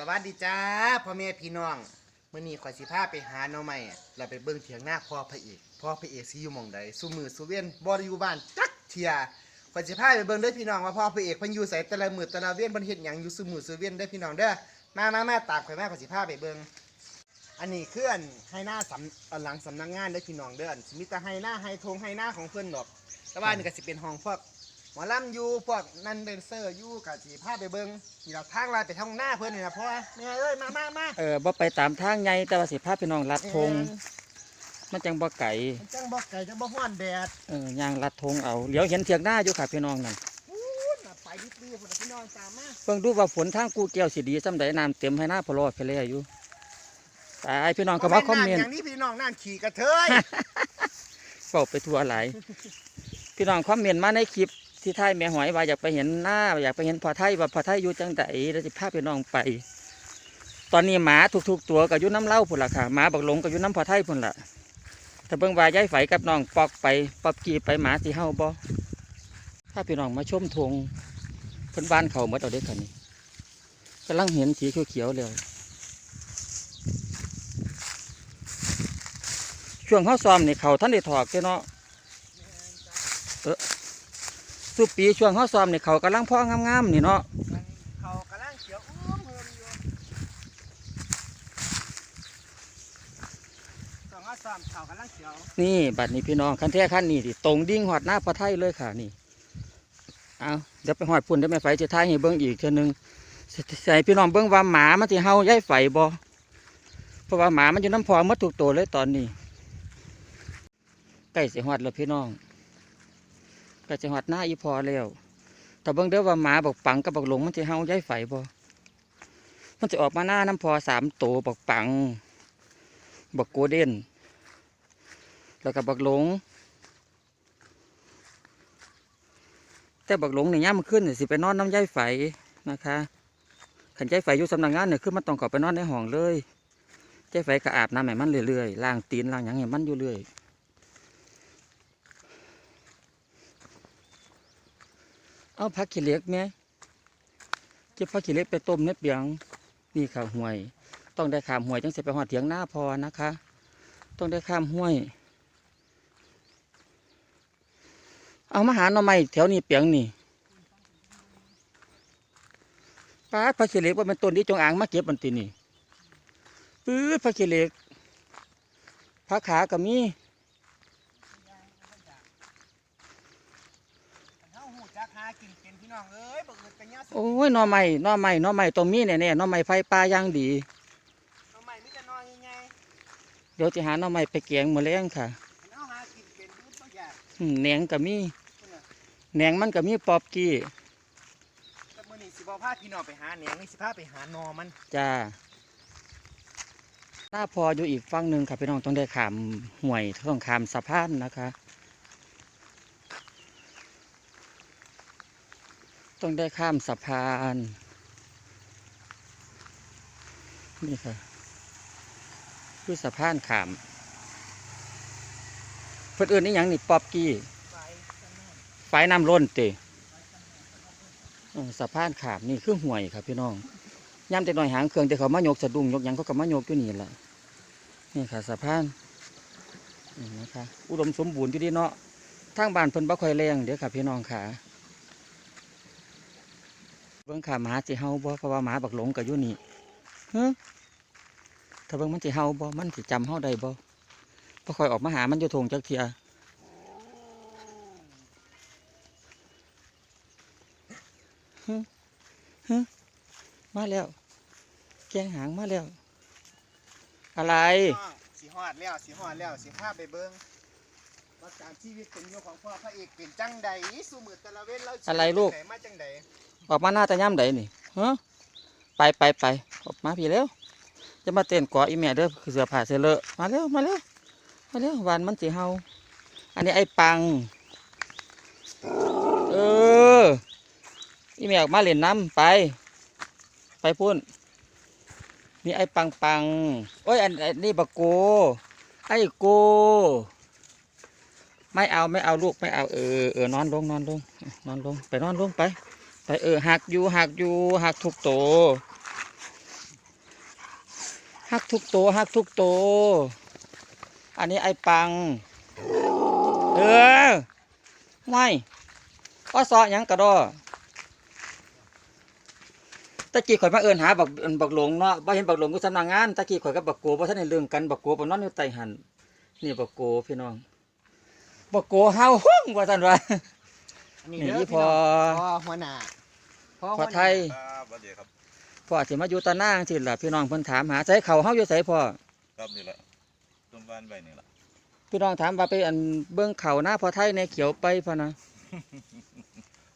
สวัสดีจ้าพ่อแม่พี่น้องเมื่อนี้ขอยสิพาไปหาหน่อไม้แล้วไปเบิ่งเถียงหน้าพ่อพระเอกพ่อพระเอกสิอยู่หมองใดสุมือสุเวียนบ่ได้อยู่บ้านจักเทียขอยสิพาไปเบิ่งเด้อพี่น้องว่าพ่อพระเอกเพิ่นอยู่ไสแต่ละมื้อแต่ละเวียนเพิ่นเฮ็ดหยังอยู่สุมือสุเวียนเด้อพี่น้องเด้อมามามาตามข่อยมาขอยสิพาไปเบิ่งอันนี้คืออันให้หน้าสำอันหลังสำนักงานเด้อพี่น้องเด้ออันสิมีแต่ให้หน้าให้ทงให้หน้าของเพิ่นดอก แต่ว่าอันนี่ก็สิเป็นห้องพวก มอลำอยู่พวกนันเดนเซอร์อยู่กับสีพาไปเบิงนี่เราทางลายไปทางหน้าเพื่อนนี่นะเพราะว่าแม่เอ้ยมามามาเออบ่ไปตามทางใหญ่แต่ว่าสิพาพี่น้องลัดธงมันจังบ่ไก่มันจังบอกไก่จังบอกห้อนแดดเออย่างลัดธงเอาเดี๋ยวเห็นเถียงหน้าอยู่ค่ะพี่น้องนั่นอู้น่ะไปดิบดีพุ่นน่ะพี่น้องตามมาเพิ่งดูว่าฝนทางกูแก้วสิดีซำใดน้ำเต็มให้หน้าพอรอดไปเลยอยู่ตายพี่น้องก็มาคอมเมนอต์ ย่างนี้พี่น้องนั่นขี่กระเทย เฝ้าไปทั่วหลาย พี่น้องคอมเมนต์มาในคลิป ที่ไทยแม่หอยว่าอยากไปเห็นหน้าอยากไปเห็นพอไทยว่าพอไทยอยู่จังใดแล้วสิพาพี่น้องไป ตอนนี้หมาทุกๆตัวก็อยู่น้ำเล่าพุ่นล่ะค่ะหมาบักหลงก็อยู่น้ำพอไทยพุ่นล่ะถ้าเบิ่งว่าย้ายไฝกับน้องปอกไปปอบกีไปหมาสิเฮาบ่ถ้าพี่น้องมาชมทงเพิ่นบ้านเขาหมดเอาเด็กคันนี้กำลังเห็นสีเขียวๆเลยช่วงเขาซ้อมนี่เขาท่านได้ถอกเจ้าเนาะเออ สุปีช่วงเขาซ้อมนี่เขากำลังพ่องามๆนี่เนาะเขากำลังเขียวอุ้มเฮิมอยู่สองห้าสามเขากำลังเขียวนี่บัดนี้พี่น้องคันแท้คันนี้ที่ตรงดิ่งหอดหน้าพระไทยเลยค่ะนี่เอาเดี๋ยวไปหอดพุ่นเดี๋ยวแม่ไฟจะทายให้เบิ้งอีกเทีนึงใส่พี่น้องเบิ้งว่าหมามันที่เฮาย้ายไฟบ่เพราะว่าหมามันอยู่น้ำพอหมดทุกตัวเลยตอนนี้ใกล้สิหอดแล้วพี่น้องใกล้สิหอดหน้าอีพอแล้วแต่เบิ้งเด้อว่าหมาบอกปังกับบอกหลงมันที่เฮาย้ายไฟบ่มันจะออกมาหน้าน้ำพอสามตัวบอกปังบอกโกเด้นแล้วก็บักหลง แต่บักหลงเนี่ยย่ามันขึ้นสิไปนอนน้ำย่ายไฟนะคะขันย่ายไฟอยู่สำนักงานเนี่ยคือมันต้องเขอไปนอนในห้องเลยย่ายไฟก็อาบน้ำให้มันเรื่อยๆล้างตีนล้างหยังให้มันอยู่เรื่อย เอาผักขี้เหล็กไหมเก็บผักขี้เหล็กไปต้มเน็บเปียงนี่ค่ะห่วย ต้องได้ขามห่วยจังเสิไปหอดเถียงหน้าพอนะคะ ต้องได้ข้ามห้วย เอามาหาหน่อไม้แถวนี้เปียงนี่ป้าดพระเขเล็กว่าเป็นต้นที่จงอ่างมาเก็บมันตีนี่ปื้ดพระเขเล็กพระขาก็มี เฮาหูจักหากินเป็น พี่น้องเอ้ยบักเอิดเป็นยาสูบโอ้ยหน่อไม้หน่อไม้หน่อไม้ตรงมีแน่ๆหน่อไม้ไฟป่าอย่างดีทำไมมิจะน้อยไงเดี๋ยวจะหาหน่อไม้ไปแกงมือแรงค่ะเอาหากินเป็นรู้ตัวอย่างอืมแหนงก็มีแหนงมันก็มีปอบกี้แต่มื่อนี้สิบอพาพี่น้องไปหาแหนงนี่สิพาไปหาหนอมันจ้าหน้าพออยู่อีกฝั่งหนึ่งค่ะพี่น้องต้องได้ขามห่วยต้องขามสะพานนะคะ ต้องได้ข้ามสะพาน นี่ค่ะคือสะพานขาม เพื่อนอื่นนี่ยังนี่ปอบกี้ไฟน้ำล้นเตะสะพานขามนี่คือห่วยครับพี่น้องย่ำแต่น้อยหางเครื่องแต่เขามายกสะดุ้งยกยังเขาก็มายกอยู่นี่แหละนี่ค่ะสะพานนี่นะคะอุดมสมบูรณ์อยู่ดีเนาะทางบ้านเพิ่นบ่ค่อยแรงเดี๋ยวค่ะพี่น้องค่ะ เบิ่งขาหมาสิเฮาบ่เพราะว่าหมาบักหลงก็อยู่นี่ฮะถ้าเบิ่งมันสิเฮาบ่มันสิจำเฮาได้บ่บ่ค่อยออกมาหามันอยู่ทงจักเทียมาแล้ว แกงหางมาแล้ว อะไรพี่น้องสิฮอดแล้วสิฮอดแล้วสิพาไปเบิ่งว่าการชีวิตเป็นอยู่ของพ่อพระเอกเป็นจังใดสู่มือแต่ละเว้นเราอะไรลูกไหนมาจังใด ออกมาหน้าตาย่ำใดนี่ฮะไปไปไปออกมาพี่เร็วจะมาเต้นกาะอีแม่เด้อคือเสือผ่าเสือเลอะมาเร็วมาเร็วมาเร็วหวานมันสีเฮาอันนี้ไอ้ปัง เอออีแม่ออกมาเล่นน้ำไป ไปพุ่นนี่ไอ้ปังปังโอ้ยอันนี้บักโกไอ้โกไม่เอาไม่เอาลูกไม่เอาเออเออนอนลงนอนลงนอนลงไปนอนลงไป ไปเออหักอยู่หักอยู่หักทุกโตวฮักทุกโตวฮักทุกโตวอันนี้ไอ้ปัง เออไม่ก็ซอหยังกระดอตะกี้ข่อยมาเอินหาบักเอิ้นบักหลงเนาะบ่เห็นบักหลงกูสำนักงานตะกี้ข่อยกับบักโกบ่ทันได้เรื่องกันบักโกบ่นอนอยู่ใต้หันนี่บักโกพี่น้องบักโกเฮาห้องว่าซั่นว่าอันนี้นี่เด้อพี่พี่พน้อองพ่อหัวหน้า พ่อพหัอวหน้าไทยครับสวัสดีครับพ่อสิมาอยู่ตะนางสิล่ะพี่น้องเพิ่นถามหาใส่เขาเฮาอยู่ไสพ่อครับนี่แหละต้มบ้านใบนี่แหละพี่น้องถามว่าไปอันเบิ่งเขาหน้าพอไทยในเขียวไปพะนะ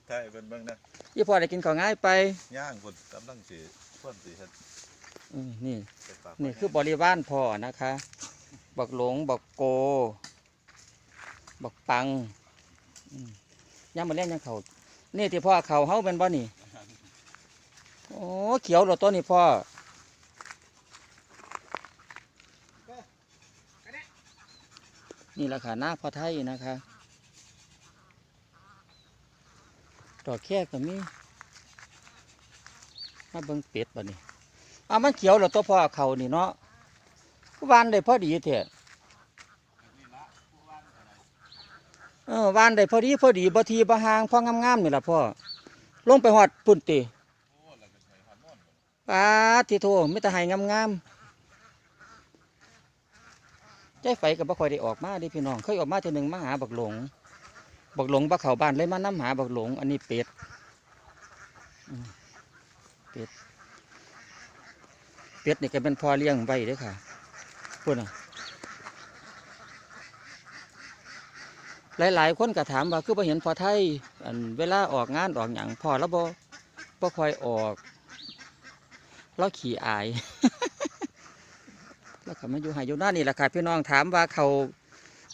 ไทยเป็นเบิ่งนะยี่พ่อได้กินข้าวง่ายไปย่างคนกำลังสิพ่นสิเฮ็ดอืมนี่เป็ดปากนี่คือบริวารพ่อนะคะ บักหลงบักโก บักปังอืมย่ามมาเล่นยังเขานี่ที่พ่อเขาเฮาเป็นบ่นี่ โอ้เขียวเหรอตัวนี้พ่อนี่แหละค่ะหน้าพ่อไทยนะคะดอกแค่ก็มีมาเบิ่งเป็ดบ่นี่อ่ามันเขียวเหรอตัวพ่อเขานี่เนาะวานได้พอดีเถอะเออวานได้พอดีพอดีบ่ทีบ่หางพองามๆนี่แหละพ่อลงไปหอดปุ่นติ ปาที่โทไม่แต่ให้งามๆใจไฟกับบ่คอยได้ออกมาดิพี่น้อง เคยออกมาเทีหนึ่งมาหาบักหลง บักหลงบักเขาบ้านเลยมานํหาบักหลง อันนี้เป็ดเป็ด เป็ดนี่ก็เป็นพอเลี้ยงไว้ด้อค่ะพูดนะหลาย ๆ คนก็ถามว่าคือบ่เห็นพอไทยอันเวลาออกงานออกหยังพอแล้วบ่บ่คอยออก เราขี้อาย แล้วก็มาอยู่ให้อยู่หน้านี่แหละค่ะ พี่น้องถามว่าเขา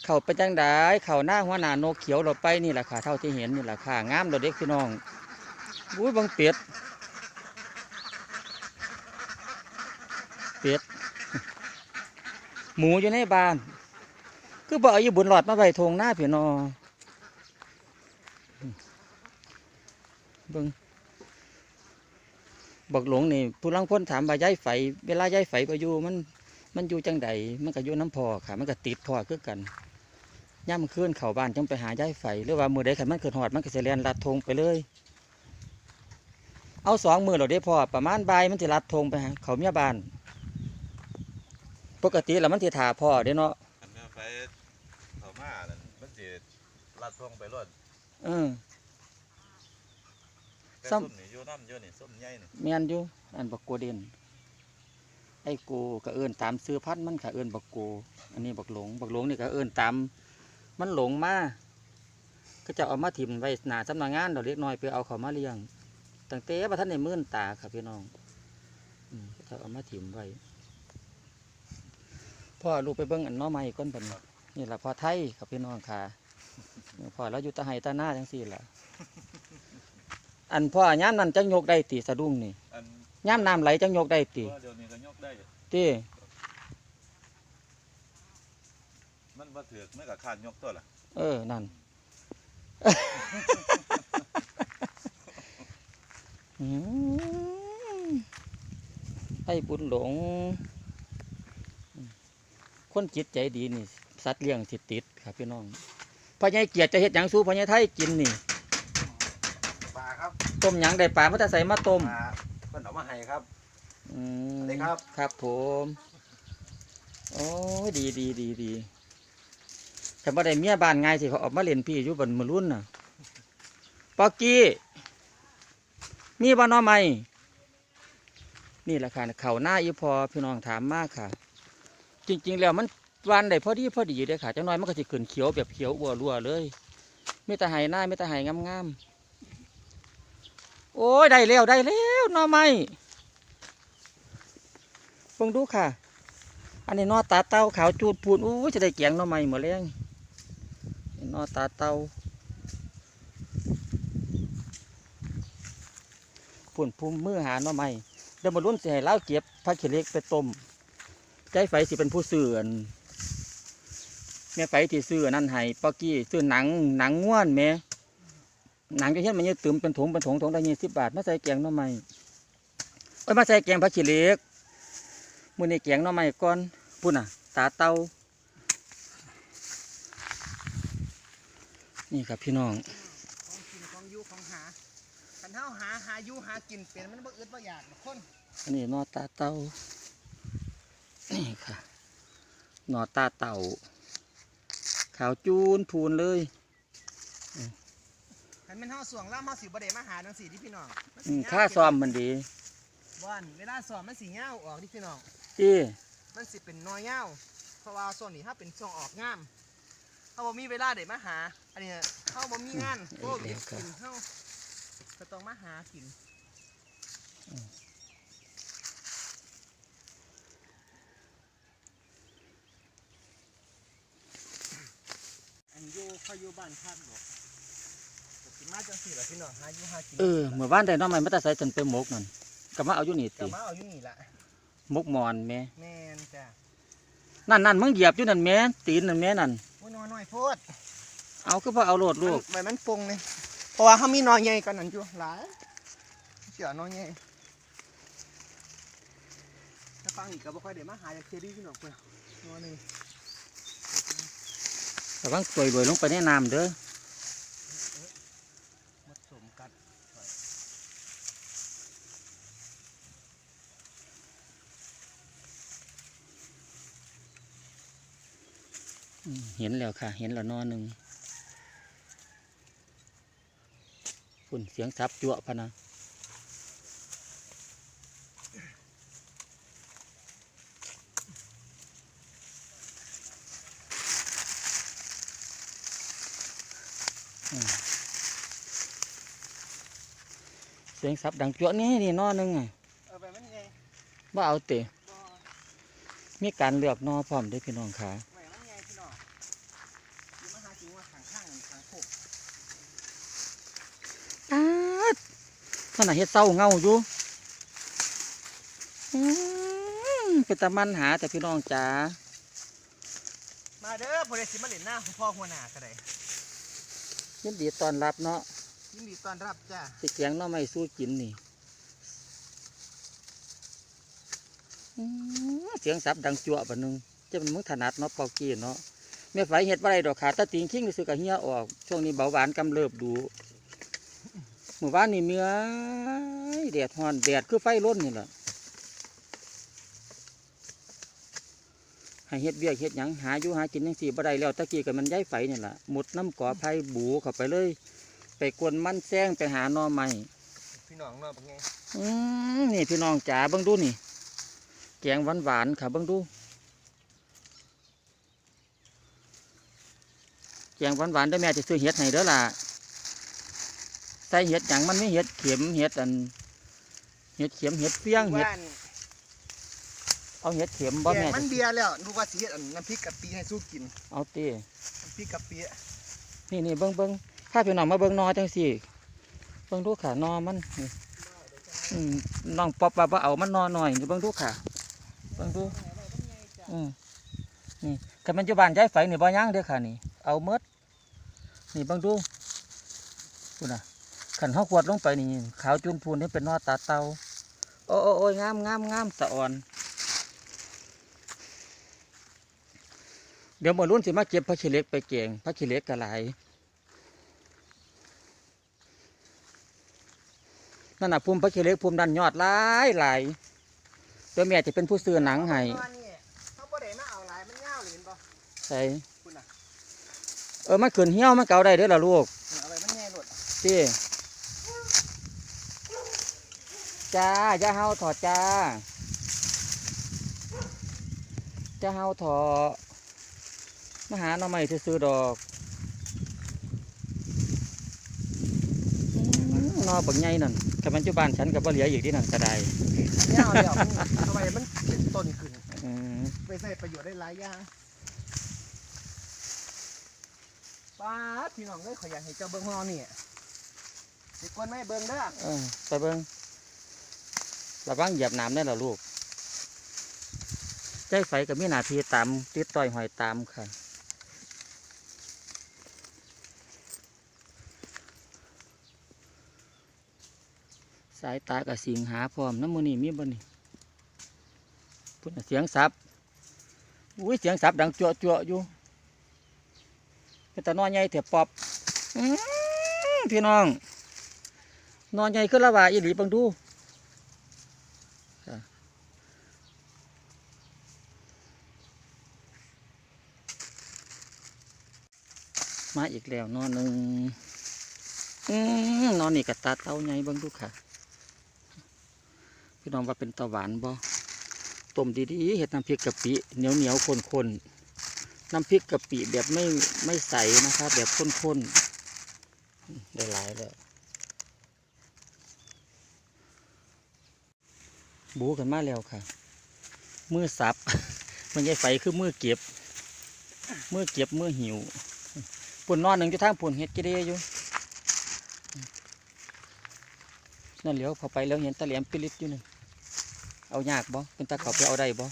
เขาเป็นจังไดเขาหน้าหัวหน้านกเขียวเราไปนี่แหละค่ะ เท่าที่เห็นนี่แหละค่ะงามเราเด็กพี่น้องอุ้ยเบังเป็ดเป็ดหมูอยู่ในบ้านคือบ่เอาอยู่บุญหลอดมาไว้ทงหน้าพี่น้องเบิ่ง บอกหลงนี่ผู้ลังพ้นถามว่าย้ายไฟ เวลาย้ายไฟไปอยู่มันมันอยู่จังใดมันก็อยู่น้ำพอค่ะ มันก็ติดพอคือกันย่ำคืนเข้าบ้านจังไปหาย้ายไฟหรือว่ามือใดขันมันเกิดหอดมันก็จะเรียนลัดทงไปเลย เอาสองมือเราได้พอประมาณบ่ายมันจะลัดทงไปหาเขาเมียบ้าน ปกติแล้วมันจะถาพ่อเด้เนาะอันนี้ไปเข้ามานั่นมันสิลัดท่วงไปรถเออแต่ซ้ำ ส้มนี่อยู่น้ำอยู่นี่ส้มใหญ่นี่แม่นอยู่อันบักโกเด่นไอ้กูก็เอิ้นตามซื้อพันธุ์มันก็เอิ้นบักโกอันนี้บักหลงบักหลงนี่ก็เอิ้นตามมันหลงมาก็จะเอามาถิ่มไว้หน้าสำนักงานเราเล็กน้อยเพื่อเอาเขามาเลี้ยงตั้งแต่ว่าท่านในมื่นตาครับพี่น้องอืมก็จะเอามาถิ่มไว้พ่อลูกไปเบิ้งอันหน้อไม้ก้นบัดนนี่แหละพ่อไทยครับพี่น้องค่ะพ่อเราอยู่ตาไห้ตาหน้าจังสี่แหละ อันพ่อย่ามนั้นจังยกได้ตีสะดุ้งนี่อันย่ามน้ำไหลจังยกได้ตีว่าเดี๋ยวนี้ก็ยกได้ ตีมันบ่ถือกมันก็คานยกตัวล่ะเออนั่น อืมไอ้บุญหลง คนจิตใจดีนี่ สัตว์เลี้ยงสิติดครับพี่น้องพ่อใหญ่เกียรติจะเฮ็ดหยังสู้พ่อใหญ่ไทยกินนี่ปลา ครับต้มหยังได้ปลามาแต่ใส่มาต้ม ปลาเพิ่นเอามาให้ครับ อืมสวัสดีครับ ครับผม โอ้ยดีดีดีดีแต่บ่ได้เมียบ้านไงายสิเขาออกมาเล่นพี่อยู่บนมือรุ่นน่ะปอกกี้ มีบ้านน้อไหมนี่แหละค่ะเขาหน้าอีพอพี่น้องถามมากค่ะ จริง ๆ แล้วมันวันได้พอดีพอดีเลยค่ะจังน้อยมันก็จะขึ้นเขียวแบบเขียวอัวรัวเลยไม่แต่ไห้หน้าไม่แต่ไห้งามๆ โอ้ยได้แล้วได้แล้วน้อไมเบิ่งดูค่ะ อันนี้นอตาเต้าขาวจูดพูนอู้ยจะได้แกงนอไม้หมดแรงนี่นอตาเต้าพูนพุ่มมือหาน่อไม้เดี๋ยวมาลุ้นสิให้เล้าเก็บผักเขล็กไปต้มใจไฟสิเป็นผู้ซื้อนแม่ไฟที่ซื้อนั่นให้ปอกกี้ซื้อหนังหนังง่วนแม่ หนังจะเห็นมันยังตึมเป็นถุงเป็นถุงถุงได้ยี่สิบบาทมาใส่แกงหน่อไม้เอ้ยมาใส่แกงผักเขเล็กมื้อนี้แกงหน่อไม้ก่อนพุ่นน่ะ ตาเตานี่ครับพี่น้องของกินของอยู่ของหาคันเฮาหาหาอยู่หากินเป็นมันบ่อึดบ่อยากดอกคนอันนี้หนอตาเตานี่ค่ะหนอตาเต่าขาวจูนพูนเลย คันแม่นเฮาสวงล่ามเฮาสิบ่ได้มาหาจังซี่ที่พี่น้องนอืสิมยาวค่าซ้อมมันดีบ่อนเวลาซ้อมมันสิยาวออกที่พี่น้อง ที่มันสิเป็นน้อยยาวเพราะว่าส่วนนี้ถ้าเป็นช่วงออกงามเขาบ่มีเวลาได้มาหา อันนี้เขาบ่มีงานโควิดกินเขาก็ต้องมาหากินอันอยู่เขาอยู่บ้านพักดอกก็สิ มาจังสี่ล่ะพี่น้องหาอยู่หากินเออเมื่อวานได้หน้อไม้มาแต่ใส่จนไปหมกนั่นก็มาเอาอยู่นี่ก็ติมาเอาอยู่นี่ล่ะหมกหมอนแม่แม่นจ้ะนั่นนั่นมึงเหยียบอยู่นั่นแม่ตีนนั่นแม่นั่นโอ้ยน้อยๆโพดเอาคือพอเอาโลดลูก มันไว้มันปรุงเลยเพราะว่าเขามีหนอนใหญ่กันนั่นอยู่หลายเสียหนอนใหญ่ถ้าฟังอีกก็บ่ค่อยได้มาหาจากเทียรี่พี่น้องเพื่อนหนอนหนึ่งระวังตัวรวยลงไปในน้ำเด้อ มาสมกัด อืม เห็นแล้วค่ะ เห็นแล้วนอหนึ่งฝุ่นเสียงซับจั่วพะนะอืมเสียงซับดังจั่วนี่นี่นอหนึ่งอะเออไปมันใหญ่ว่าเอาเตะบ่มีการเลือกนอพร้อมเด้วยพี่น้องค่ะ ไว้มันใหญ่พี่น้องอยู่มาหากินว่าข้างข้างๆข้างโคก อาด มันน่ะเฮ็ดเศร้าเงาอยู่อืมเป็นตะมันหาแต่พี่น้องจ๋ามาเด้อพอดีสิมาเล่นหน้าคุณพ่อหัวหน้าก็ได้ยินดีต้อนรับเนาะยินดีต้อนรับจ้าสิเกียงหน้อไม่สู้กินนี่อืมเสียงสับดังจั่วบะนึงจะเป็นมึงถนัดเนาะเป่ากี้เนาะแม่ไฟเฮ็ดบ่ได้ดอกขาตาติงคิงนี่ซื้อกับเฮียออก ช่วงนี้เบาหวานกำเริบดู หมู่บ้านนี่เมื่อยแดดฮ้อนแดดคือไฟล้นนี่แหละให้เฮ็ดเวียกเฮ็ดหยังหาอยู่หากินจังสี่บ่ได้แล้วตะกี้ก็มันย้ายไฟนี่แหละมุดน้ำก่อไผ่บูเข้าไปเลย ไปกวนมันแซงไปหาหนอใหม่พี่น้องเนาะเป็นไงอืมนี่พี่น้องจ๋าเบิ่งดูนี่ แกงหวานหวานๆค่ะเบิ่งดู แกงหวานหวานๆเด้อแม่จะซื้อเห็ดให้เด้อล่ะ ใส่เห็ดหยังมันไม่เห็ดเข็มเห็ดอันเห็ดเข็มเห็ดเฟี้ยงเห็ดว่านเอาเห็ดเข็มบ่แกแม่งมันเบียร์แล้วดูว่าสิเฮ็ดอันน้ำพริกกะปิให้สู้กินเอาตีน้ำพริกกะปินี่นี่เบิ่งเบิ่งถ้าพี่น้องมาเบิ่งหนอจังสี่เบิ่งดูค่ะหนอมันนี่อืมน้องป๊อบว่าบ่เอามันหนอหน่อยนี่เบิ่งดูค่ะเบิ่งดูอืมนี่คันมันอยู่บ้านย้ายไฟนี่บ่ย่างเด้อค่ะนี่เอาเมดนี่เบังดูคุณน่ะ ขันเฮาขวดลงไปนี่ขาวจุนพูนนี่เป็นนอตาเตาโอ้โอ้โอ้ยงามงามงามสะอ่อน เดี๋ยวมื้อรุ่นสิมาเก็บผักขี้เหล็กไปแกงผักขี้เหล็กก็หลายนั่นน่ะภูมิผักขี้เหล็กภูมิดันยอดหลายหลายเดี๋ยวแม่จะเป็นผู้ซื้อหนังให้ว่านี่เขาบ่ได้มาเอาหลายมันยาวเลยเห็นบ่ใส่คุณน่ะเออมันขืนเหี่ยวมันเก่าได้เด้อล่ะลูกเอาไว้มันแน่หลดพี่ จ้าอย่าเฮาถอดจ้าจะเฮาถอดมาหาหน่อใหม่ซื้อๆดอกอืมนอปักใหญ่นั่นกับปัจจุบันฉันกับบ่เหลียอีกที่นั่นก็ได้ยาวแล้วมันเอาไว้มันเป็นต้นขึ้นอืมไปใช้ประโยชน์ได้หลายอย่างป้าดพี่น้องเอ้ยขอยอยากให้เจ้าเบิ่งของเรานี่สิกวนไม่เบิ่งเด้อเออไปเบิ่ง ระวังเหยียบน้ำได้อล่ะลูกใจไฟกับมีหนาทีตามติดต่อยหอยตามค่ะสายตากับสิงหาพร้อมน้ำมือนี่มีบ่นี่พุ่นน่ะเสียงสับอุ้ยเสียงสับดังจั่วจั่วอยู่เป็นตานอนใหญ่เถอะปอบอพี่น้อง นอนใหญ่ขึ้นละว่าอีหลีบังดู มาอีกแล้วนอนหนึ่งนอนนี่กับตาเต้าใหญ่เบังดูค่ะพี่น้องว่าเป็นตะหวานบ่ต้มดีๆเห็ดน้ำพริกกะปิเหนียวเหนียวๆข้นๆน้ำพริกกะปิแบบไม่ไม่ใสนะครับแบบข้นๆอืมได้หลายแล้วบูกันมาแล้วค่ะ มือสับมันใหญ่ไฟคือมือเก็บ มือเก็บมือหิว ปุ่นนอนหนึ่งอยู่ทางปุ่นเห็ดกิเดอยู่นั่นเหลียวพอไปแล้วเห็นตะเหลียมปิลิตอยู่หนึ่งเอายากบ่เป็นตาเขาไปเอาได้บ่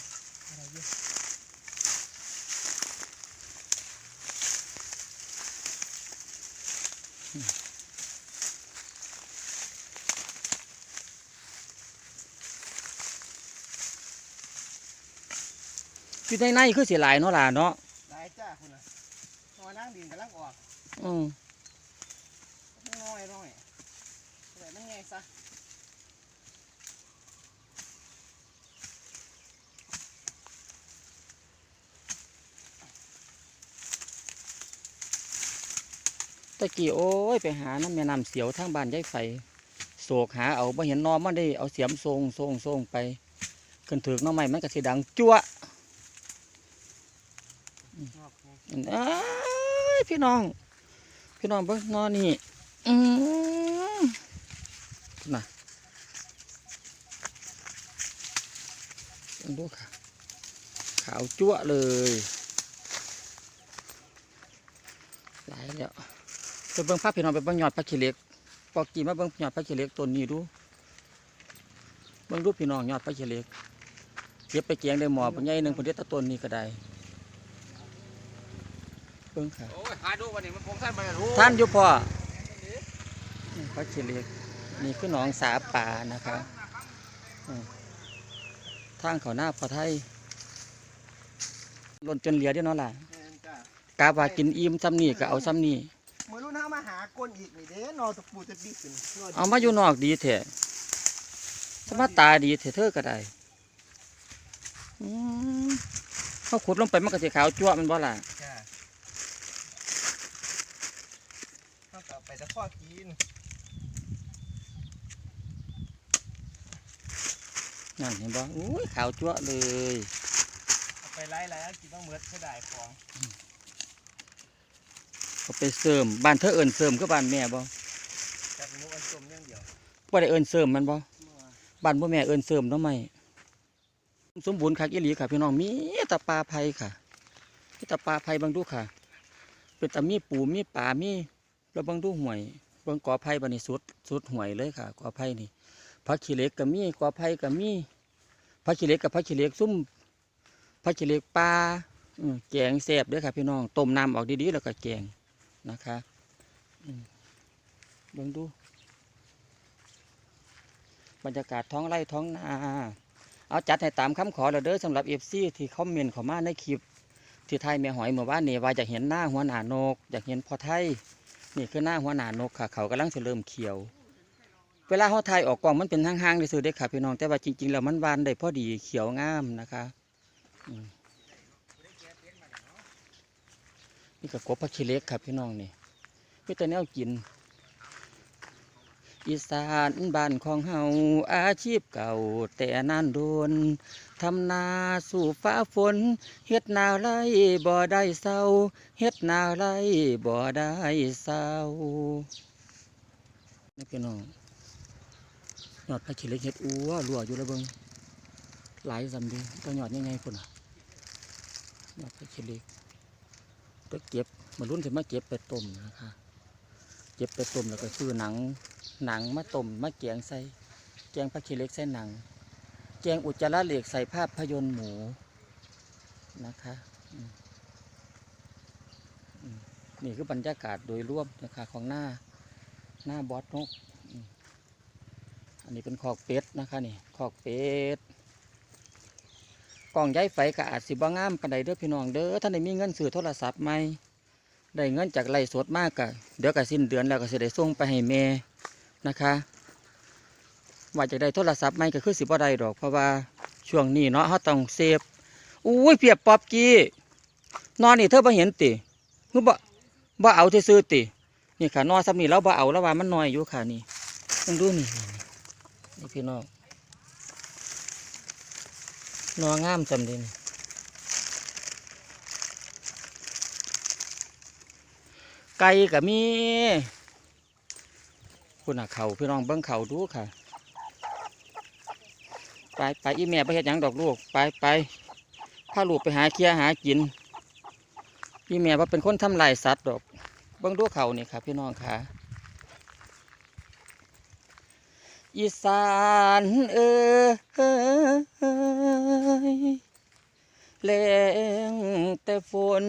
อยู่ในในคือเสียหลายเนาะล่ะเนาะ หลายจ้าคุณน่ะนอนนั่งดินกำลังอ อกอืมน้อยน้อยแต่มันไงซะตะกี้โอ้ยไปหาน้ำแม่น้ำเสียวทางบ้านยายไฟโศกหาเอาบ่เห็นนอมันได้เอาเสียมทรงทรงทรงไปขึ้นถึกหน้องใหม่มันก็สิดังจั่วงอกไงเอ้ยพี่น้อง พี่น้องเบิ่งนอนนี่อืมน่ะเบิ่งดูค่ะ ขาวจั่วเลย หลายแล้วไปเบิ่งภาพพี่น้องไปเบิ่งยอดพระขี้เหล็กปอกกีมาเบิ่งยอดพระขี้เหล็กต้นนี้ดูเบิ่งดูพี่น้องยอดพระขี้เหล็กเก็บไปเกียงได้หมอปัญญาหนึ่งคนเดียวแตะต้นนี้ก็ได้เบิ่งค่ะ โอ้ยหาดูวันนี้มันคงท่านมารู้ท่านอยู่พ่อนี่พระขี้เหล็กนี่คือหนองสาป่านะคะอืมทางเขาหน้าพอไทยล่นจนเหลียเด้วเนาะล่ะแม่นจ้ากาว่ากินอิ่มซ้ำนี่ก็เอาซ้ำนี่มือรุ่นห้ามาหาก้นอีกนี่เด้นอตะปูตะปีขึ้นนนเอามาอยู่นอกดีเถอะสมาตาดีเถอะเธอก็ได้อืมเขาขุดลงไปมันก็สีขาวจั่วแมันบ่ล่ะ จ้าเอากลับไปตะข้อกิน นั่นเห็นบ่อุ้ยขาวจั่วเลยเอาไปไล่ไล่กินต้องเมือดเสียดายของเขาไปเสริมบ้านเธอเอิญเสริมก็บ้านแม่บ่จากมุกอันจมอย่างเดียวบ่ได้เอิญเสริมมันบ่เมื่อบ้านพ่อแม่เอิญเสริมเนาะไหมสมบูรณ์คักอีหลีค่ะ พี่น้องมีแตะปลาไผ่ค่ะมีแตะปลาไผ่เบางดูค่ะ เป็นตะมีปูมีปลามีแล้วเบางดูห่วยเบางกอไผ่บัดนี้สุดสุดห่วยเลยค่ะกอไผ่นี่ผักขี้เหล็กก็มีกอไผ่ก็มี ผักขี้เหล็กกับผักขี้เหล็กซุ่มผักขี้เหล็กปลาแกงแซ่บด้อค่ะพี่น้องต้มน้ำออกดีๆแล้วก็แกงนะคะอืมเบิ่งดู บรรยากาศท้องไร่ท้องนาเอาจัดให้ตามคำขอเราเด้อสำหรับเอฟซีที่คอมเมนต์เข้ามาในคลิปที่ไทยแม่หอยเมื่อวานนี่ว่าอยากเห็นหน้าหัวหน้านก อยากเห็นพอไทย นี่คือหน้าหัวหน้านกค่ะ เขากำลังจะเริ่มเขียว เวลาเขาถ่ายออกกล้องมันเป็นห่างๆได้ซื้อได้ค่ะพี่น้องแต่ว่าจริงๆแล้วมันหวานได้พอดีเขียวงามนะคะนี่ก็กบผักขี้เล็กครับพี่น้องนี่พี่แต่แนวกิน อีสานบ้านของเฮาอาชีพเก่า แต่นานโดนทำนาสู่ฟ้าฝนเฮ็ดนาไรบ่ได้เศร้าเฮ็ดนาไรบ่ได้เศร้านี่พี่น้อง ยอดพระขี้เล็กเฮ็ดอัวรัวอยู่แล้วเบิงหลายสำดีต้องยอดยังไงพุ่นน่ะยอดพระขี้เล็กไปเก็บมารุ่นถึงมาเก็บไปต้มนะคะเก็บไปต้มแล้วก็ซื้อหนังหนังมาต้มมาแกงใส่แกงผักขีเล็กใส่หนังแกงอุจจาระเหล็กใส่ภาพพยนตร์หมูนะคะนี่คือบรรยากาศโดยรวมนะคะของหน้าหน้าบอสนก อันนี้เป็นคอกเป็ดนะคะนี่คอกเป็ดกล่องย้ายไฟก็อาจสิบ่งามปานใดเด้อพี่น้องเด้อท่านได้มีเงินซื้อโทรศัพท์ใหม่ได้เงินจากไล่สดมากกะเดี๋ยวก็สิ้นเดือนแล้วก็สิได้ส่งไปให้แม่นะคะว่าจะได้โทรศัพท์ใหม่ก็คือสิบ่ได้ดอก เพราะว่าช่วงนี้เนาะเฮาต้องเซฟอุ้ยเพียบป๊อบกี้นอนนี่เธอบ่เห็นติคือบ่บ่เอาซื่อตินี่ค่ะนอนซ้ำนี่เราบ่เอาแล้วว่ามันน้อยอยู่ค่ะนี่ต้องดูนี่ นี่พี่น้องนองามจำดินไก่ก็มีคุณน่ะเขาพี่น้องเบิ่งเขาดูค่ะ ไปไปอีแม่ไปเฮ็ดหยังดอกลูก ไปไปพาลูกไปหาเคลียหากินอีแม่ว่าเป็นคนทำลายสัตว์ดอก เบิ่งดูเขานี่ค่ะ พี่น้องค่ะ อีสานเอ้ยแรงแต่ฝน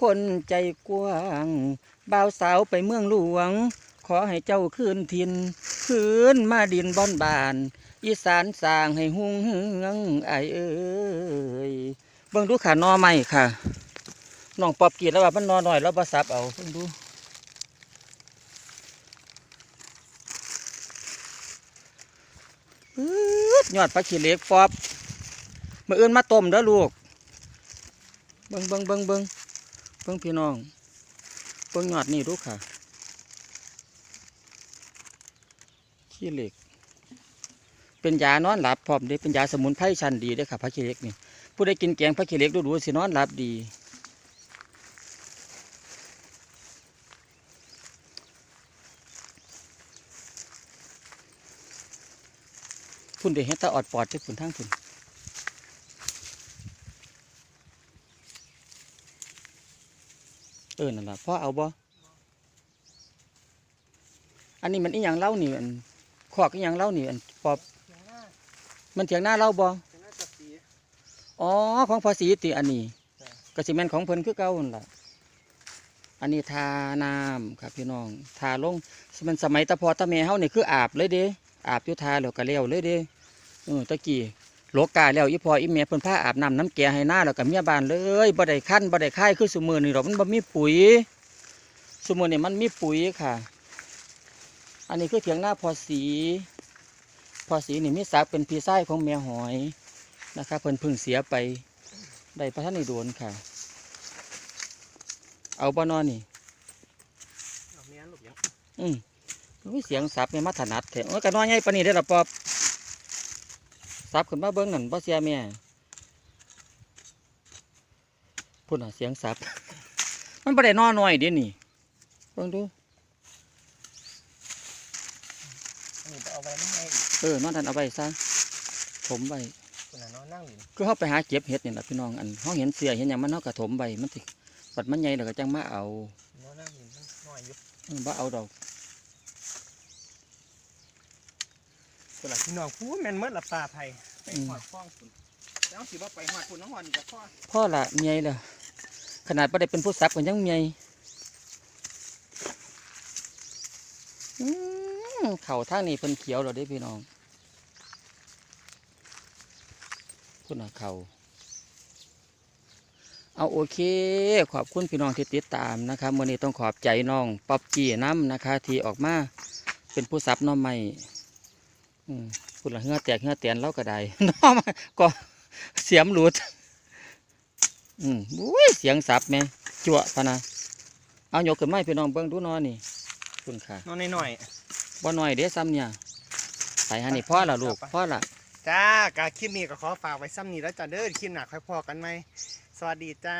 คนใจกว้างบ่าวสาวไปเมืองหลวง ขอให้เจ้าคืนทิน คืนมาดินบอนบาน อีสานสร้างให้หุ่งเฮืองไอเอ้ยเบิ่งดูขานอใหม่ค่ะน้องปอบกีดแล้วว่ามันนอหน่อยแล้วบ่ซับเอาเบิ่งดูปื๊ด ยอดปลาขี้เหล็กปอบมื่ออื่นมาต้มเด้อลูก เบิ่งเบิ่งเบิ่งเบิ่งเบิ่งพี่น้อง เบิงยอดนี่ดูค่ะ ขี้เหล็ก เป็นยานอนหลับพร้อมเด้เป็นยาสมุนไพรชั้นดีเด้อค่ะพระขี้เหล็กนี่ ผู้ได้กินแกงพระขี้เหล็กดูๆสินอนหลับดี พุ่นเดี๋ยวเฮ็ดตาออดปอดที่ฝุ่นทางฝุ่นเออนั่นล่ะพ่อเอาบ่อันนี้มันอีหยังเล่านี่อันขอกอีหยังเล่านี่อันปอบมันเถียงหน้าเราบ่อ๋อของภาษีติอันนี้กสิแมนของเพิ่นคือเก่าหั่นล่ะอันนี้ทาน้ำครับพี่น้องทาลงมันสมัยตะพอตะแม่เฮานี่คืออาบเลยเด้ อาบอยู่ทาแล้วก็เลี้ยวเลยเด้เออตะกี้โลกาแล้วอีพออีแม่เพิ่นพาอาบน้ำน้ำแก่ให้หน้าแล้วก็เมียบ้านเลยบ่ได้คั้นบ่ได้ค่ายคือซุมื้อนี่ดอกมันบ่มีปุ๋ยซุมื้อนี่มันมีปุ๋ยค่ะ อันนี้คือเถียงหน้าพอสีพอสีนี่มีศักดิ์เป็นพี่ชายของแม่หอยนะครับเพิ่นเพึ่งเสียไปได้พระท่านในโดนค่ะ เอาบ่นอนนี่เอาเมียลูกยังอื มมีเสียงสับแม่มาถนัดแท้โอ้ยกะน้อยใหญ่ปานนี้ได้อละปอบสับขึ้นมาเบิ่งนั่นบ่เสียแม่พุ่นน่ะเสียงสับ มันบ่ได้นอนน้อยเดี๋ยวนี้เบิ่งดูนี่เอาไว้ไม่ให้เออนอนทันเอาไว้ซะถมไว้คนน่ะนอนนั่งหลินคือเขาไปหาเก็บเห็ดนี่แหละพี่น้องอันเขาเห็นเสียเห็นอย่างมันเขากระถมใบมันสิปัดมันใหญ่แล้วก็จังมาเอานอนนั่งหลินมันน้อยอยู่อืมบ่เอาดอก คนละพี่น้องพูดแม่นเมื่อละปลาไผ่ไปหอดฟ้องคุณแล้วสิว่าไปหอดคุณน้องหอดนี่กับพ่อพ่อละเมียเลยขนาดประเด็เป็นผู้ซับกันยังเมียอืมเข่าทางนี้เพิ่นเขียวแล้วเด้พี่น้องพุ่นน่ะเข่าเอาโอเค ขอบคุณพี่น้องที่ติดตามนะครับวันนี้ต้องขอบใจน้องป๊อบจี้น้ำนะคะ ที่ออกมาเป็นผู้ซับน้องใหม่ อืมพูดละเหงือแตกเหงือเตียนเล่าก็ได้น้องมาก็เสียมหลุด อืมอุ้ยเสียงสับแม่จั่วพะนะเอายกขึ้นมาให้พี่น้องเบิ่งดูหนอนี่คุณค่ะนอนหน่อยบ่น้อยเด้ซ้ำเนี่ยไปหานี่พ่อละลูกพ่อละๆจ้ากาคลิปนี้ก็ขอฝากไว้ซ้ำนี้แล้วจ้าเด้อคลิปหนักค่อยพอกันไหมสวัสดีจ้า